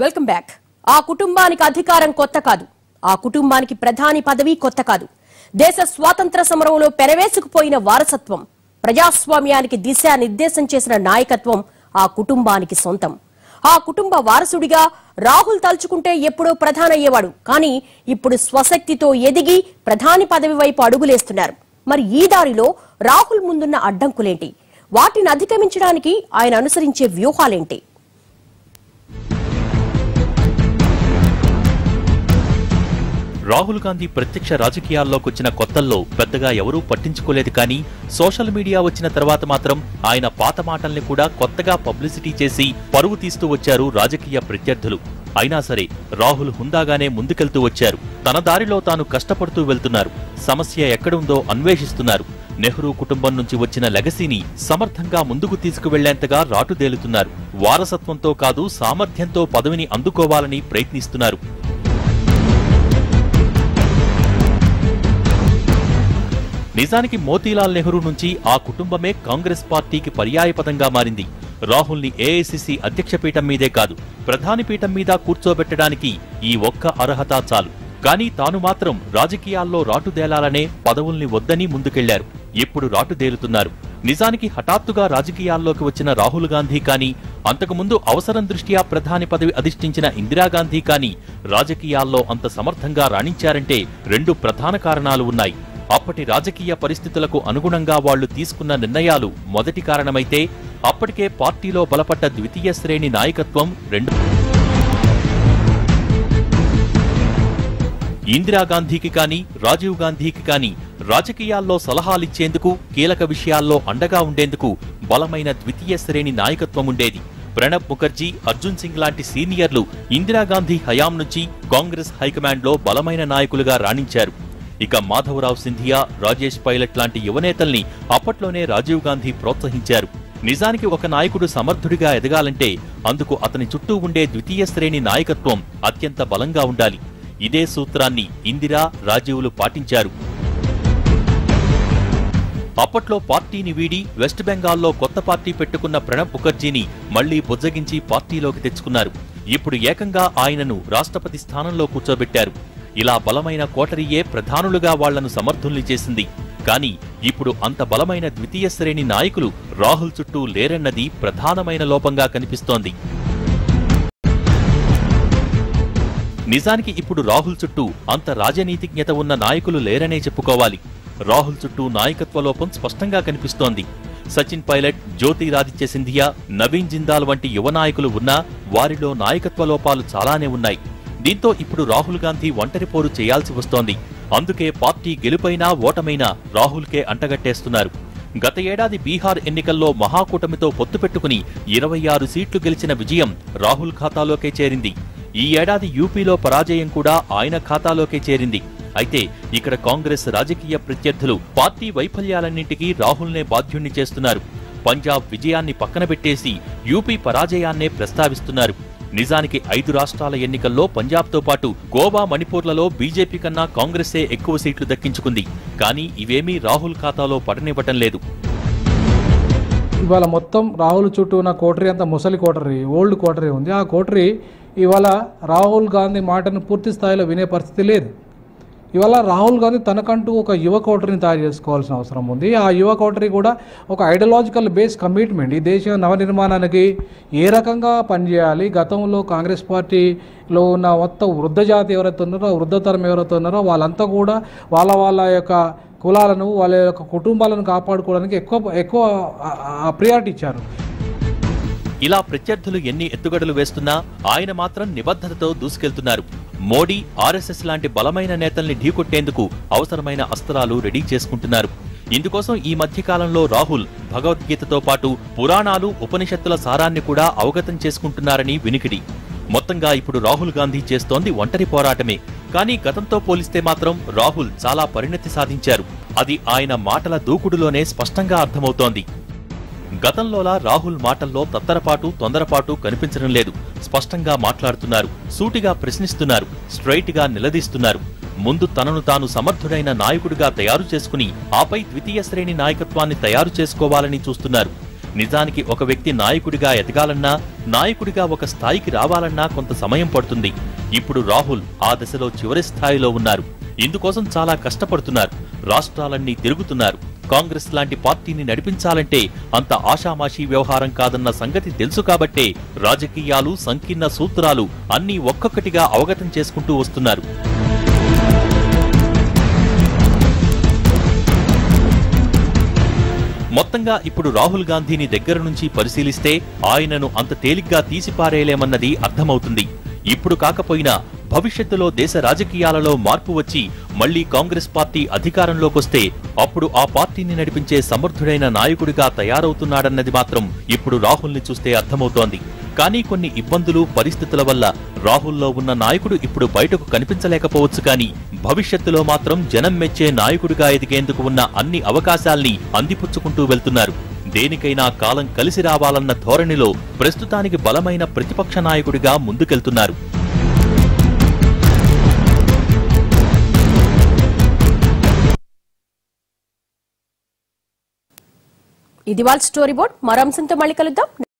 Welcome back ఆ కుటుంబానికి అధికారం కొత్త కాదు. ఆ కుటుంబానికి ప్రధాని పదవి కొత్త కాదు. దేశ స్వాతంత్ర సమరంలో పెనవేసుకుపోయిన వారసత్వం ప్రజాస్వామ్యానికి దిశానిర్దేశం చేసిన నాయకత్వం ఆ కుటుంబానికి సొంతం. ఆ కుటుంబ వారసుడిగా రాహుల్ తలుచుకుంటే ఎప్పుడో ప్రధానయ్యేవాడు కానీ ఇప్పుడు స్వశక్తితో ఎదిగి ప్రధాని పదవి వైపు అడుగులేస్తున్నారు. మరి ఈ దారిలో రాహుల్ ముందున్న అడ్డంకులేంటి? వాటిని అధిగమించడానికి ఆయన అనుసరించే వ్యూహాలేంటి? రాహుల్ గాంధీ ప్రత్యక్ష రాజకీయాల్లోకి వచ్చిన కొత్తల్లో పెద్దగా ఎవరూ పట్టించుకోలేదు కానీ సోషల్ మీడియా వచ్చిన తర్వాత మాత్రం ఆయన పాత మాటల్ని కూడా కొత్తగా పబ్లిసిటీ చేసి పరువు తీస్తూ వచ్చారు రాజకీయ ప్రత్యర్థులు. అయినా సరే రాహుల్ హుందాగానే ముందుకెళ్తూ వచ్చారు. తన దారిలో తాను కష్టపడుతూ వెళ్తున్నారు. సమస్య ఎక్కడుందో అన్వేషిస్తున్నారు. నెహ్రూ కుటుంబం నుంచి వచ్చిన లెగసీని సమర్థంగా ముందుకు తీసుకువెళ్ళేంతగా రాటుదేలుతున్నారు. వారసత్వంతో కాదు సామర్థ్యంతో పదవిని అందుకోవాలని ప్రయత్నిస్తున్నారు. నిజానికి మోతీలాల్ నెహ్రూ నుంచి ఆ కుటుంబమే కాంగ్రెస్ పార్టీకి పర్యాయపదంగా మారింది. రాహుల్ని ఏఐసిసి అధ్యక్ష పీఠం మీదే కాదు ప్రధాని పీఠం మీద కూర్చోబెట్టడానికి ఈ ఒక్క అర్హత చాలు. కానీ తాను మాత్రం రాజకీయాల్లో రాటుదేలాలనే పదవుల్ని వద్దని ముందుకెళ్ళారు. ఇప్పుడు రాటుదేలుతున్నారు నిజానికి హఠాత్తుగా రాజకీయాల్లోకి వచ్చిన రాహుల్ గాంధీ కానీ అంతకుముందు అవసరం దృష్ట్యా ప్రధాని పదవి అధిష్ఠించిన ఇందిరాగాంధీ కానీ రాజకీయాల్లో అంత సమర్థంగా రాణించారంటే రెండు ప్రధాన కారణాలు ఉన్నాయి. అప్పటి రాజకీయ పరిస్థితులకు అనుగుణంగా వాళ్ళు తీసుకున్న నిర్ణయాలు మొదటి కారణమైతే అప్పటికే పార్టీలో బలపడ్డ ద్వితీయ శ్రేణి నాయకత్వం రెండు ఇందిరాగాంధీకి కానీ రాజీవ్ గాంధీకి కానీ రాజకీయాల్లో సలహాలిచ్చేందుకు కీలక విషయాల్లో అండగా ఉండేందుకు బలమైన ద్వితీయ శ్రేణి నాయకత్వం ఉండేది. ప్రణబ్ ముఖర్జీ అర్జున్ సింగ్ లాంటి సీనియర్లు ఇందిరాగాంధీ హయాం నుంచి కాంగ్రెస్ హైకమాండ్లో బలమైన నాయకులుగా రాణించారు. ఇక మాధవరావు సింధియా రాజేష్ పైలట్ లాంటి యువనేతల్ని అప్పట్లోనే రాజీవ్ గాంధీ ప్రోత్సహించారు. నిజానికి ఒక నాయకుడు సమర్థుడిగా ఎదగాలంటే అందుకు అతని చుట్టూ ఉండే ద్వితీయ శ్రేణి నాయకత్వం అత్యంత బలంగా ఉండాలి. ఇదే సూత్రాన్ని ఇందిరా రాజీవులు పాటించారు. అప్పట్లో పార్టీని వీడి వెస్ట్ బెంగాల్లో కొత్త పార్టీ పెట్టుకున్న ప్రణబ్ ముఖర్జీని మళ్ళీ బుజ్జగించి పార్టీలోకి తెచ్చుకున్నారు. ఇప్పుడు ఏకంగా ఆయనను రాష్ట్రపతి స్థానంలో కూర్చోబెట్టారు. ఇలా బలమైన కోటరీయే ప్రధానులుగా వాళ్ళను సమర్థుల్ని చేసింది. కానీ ఇప్పుడు అంత బలమైన ద్వితీయ శ్రేణి నాయకులు రాహుల్ చుట్టూ లేరన్నది ప్రధానమైన లోపంగా కనిపిస్తోంది. నిజానికి ఇప్పుడు రాహుల్ చుట్టూ అంత రాజనీతిజ్ఞత ఉన్న నాయకులు లేరనే చెప్పుకోవాలి. రాహుల్ చుట్టూ నాయకత్వ లోపం స్పష్టంగా కనిపిస్తోంది. సచిన్ పైలట్ జ్యోతిరాదిత్య సింధియా నవీన్ జిందాల్ వంటి యువ నాయకులు ఉన్నా వారిలో నాయకత్వ లోపాలు చాలానే ఉన్నాయి. దీంతో ఇప్పుడు రాహుల్ గాంధీ ఒంటరి పోరు చేయాల్సి వస్తోంది. అందుకే పార్టీ గెలుపైనా ఓటమైనా రాహుల్కే అంటగట్టేస్తున్నారు. గత ఏడాది బీహార్ ఎన్నికల్లో మహాకూటమితో పొత్తు పెట్టుకుని ఇరవై ఆరు సీట్లు గెలిచిన విజయం రాహుల్ ఖాతాలోకే చేరింది. ఈ ఏడాది యూపీలో పరాజయం కూడా ఆయన ఖాతాలోకే చేరింది. అయితే ఇక్కడ కాంగ్రెస్ రాజకీయ ప్రత్యర్థులు పార్టీ వైఫల్యాలన్నింటికీ రాహుల్నే బాధ్యుణ్ణి చేస్తున్నారు. పంజాబ్ విజయాన్ని పక్కన పెట్టేసి యూపీ పరాజయాన్నే ప్రస్తావిస్తున్నారు. నిజానికి ఐదు రాష్ట్రాల ఎన్నికల్లో పంజాబ్తో పాటు గోవా మణిపూర్లలో బీజేపీ కన్నా కాంగ్రెసే ఎక్కువ సీట్లు దక్కించుకుంది. కానీ ఇవేమీ రాహుల్ ఖాతాలో పడనివ్వటం లేదు. ఇవాళ మొత్తం రాహుల్ చుట్టూ ఉన్న కోటరీ అంతా ముసలి కోటరీ ఓల్డ్ కోటరీ ఉంది. ఆ కోటరీ ఇవాళ రాహుల్ గాంధీ మాటను పూర్తి స్థాయిలో వినే పరిస్థితి లేదు. ఇవాళ రాహుల్ గాంధీ తనకంటూ ఒక యువ కోటరీని తయారు చేసుకోవాల్సిన అవసరం ఉంది. ఆ యువ కోటరీ కూడా ఒక ఐడియాలజికల్ బేస్ కమిట్మెంట్ ఈ దేశ నవనిర్మాణానికి ఏ రకంగా పనిచేయాలి? గతంలో కాంగ్రెస్ పార్టీలో ఉన్న మొత్తం వృద్ధ జాతి ఎవరైతే ఉన్నారో వృద్ధతరం ఎవరైతే ఉన్నారో వాళ్ళంతా కూడా వాళ్ళ వాళ్ళ యొక్క కులాలను వాళ్ళ యొక్క కుటుంబాలను కాపాడుకోవడానికి ఎక్కువ ఎక్కువ ప్రియారిటీ ఇచ్చారు. ఇలా ప్రత్యర్థులు ఎన్ని ఎత్తుగడలు వేస్తున్నా ఆయన మాత్రం నిబద్ధతతో దూసుకెళ్తున్నారు. మోడీ ఆర్ఎస్ఎస్ లాంటి బలమైన నేతల్ని ఢీకొట్టేందుకు అవసరమైన అస్త్రాలు రెడీ చేసుకుంటున్నారు. ఇందుకోసం ఈ మధ్యకాలంలో రాహుల్ భగవద్గీతతో పాటు పురాణాలు ఉపనిషత్తుల సారాన్ని కూడా అవగతం చేసుకుంటున్నారని వినికిడి. మొత్తంగా ఇప్పుడు రాహుల్ గాంధీ చేస్తోంది ఒంటరి పోరాటమే. కానీ గతంతో పోలిస్తే మాత్రం రాహుల్ చాలా పరిణతి సాధించారు. అది ఆయన మాటల దూకుడులోనే స్పష్టంగా అర్థమవుతోంది. గతంలోలా రాహుల్ మాటల్లో తత్తరపాటు తొందరపాటు కనిపించడం లేదు. స్పష్టంగా మాట్లాడుతున్నారు. సూటిగా ప్రశ్నిస్తున్నారు. స్ట్రైట్గా నిలదీస్తున్నారు. ముందు తనను తాను సమర్థుడైన నాయకుడిగా తయారు చేసుకుని ఆపై ద్వితీయ శ్రేణి నాయకత్వాన్ని తయారు చేసుకోవాలని చూస్తున్నారు. నిజానికి ఒక వ్యక్తి నాయకుడిగా ఎదగాలన్నా నాయకుడిగా ఒక స్థాయికి రావాలన్నా కొంత సమయం పడుతుంది. ఇప్పుడు రాహుల్ ఆ దశలో చివరి స్థాయిలో ఉన్నారు. ఇందుకోసం చాలా కష్టపడుతున్నారు. రాష్ట్రాలన్నీ తిరుగుతున్నారు. కాంగ్రెస్ లాంటి పార్టీని నడిపించాలంటే అంత ఆషామాషీ వ్యవహారం కాదన్న సంగతి తెలుసు కాబట్టే రాజకీయాలు సంకీర్ణ సూత్రాలు అన్నీ ఒక్కొక్కటిగా అవగతం చేసుకుంటూ వస్తున్నారు. మొత్తంగా ఇప్పుడు రాహుల్ గాంధీని దగ్గర నుంచి పరిశీలిస్తే ఆయనను అంత తేలిగ్గా తీసిపారేయలేమన్నది అర్థమవుతుంది. ఇప్పుడు కాకపోయినా భవిష్యత్తులో దేశ రాజకీయాలలో మార్పు వచ్చి మళ్ళీ కాంగ్రెస్ పార్టీ అధికారంలోకొస్తే అప్పుడు ఆ పార్టీని నడిపించే సమర్థుడైన నాయకుడిగా తయారవుతున్నాడన్నది మాత్రం ఇప్పుడు రాహుల్ని చూస్తే అర్థమవుతోంది. కానీ కొన్ని ఇబ్బందులు పరిస్థితుల వల్ల రాహుల్లో ఉన్న నాయకుడు ఇప్పుడు బయటకు కనిపించలేకపోవచ్చు కానీ భవిష్యత్తులో మాత్రం జనం మెచ్చే నాయకుడిగా ఎదిగేందుకు ఉన్న అన్ని అవకాశాల్ని అందిపుచ్చుకుంటూ వెళ్తున్నారు. దేనికైనా కాలం కలిసి రావాలన్న ధోరణిలో ప్రస్తుతానికి బలమైన ప్రతిపక్ష నాయకుడిగా ముందుకెళ్తున్నారు. ఇది వాళ్ళ స్టోరీ బోర్డ్ మరో అంశంతో మళ్ళీ కలుద్దాం.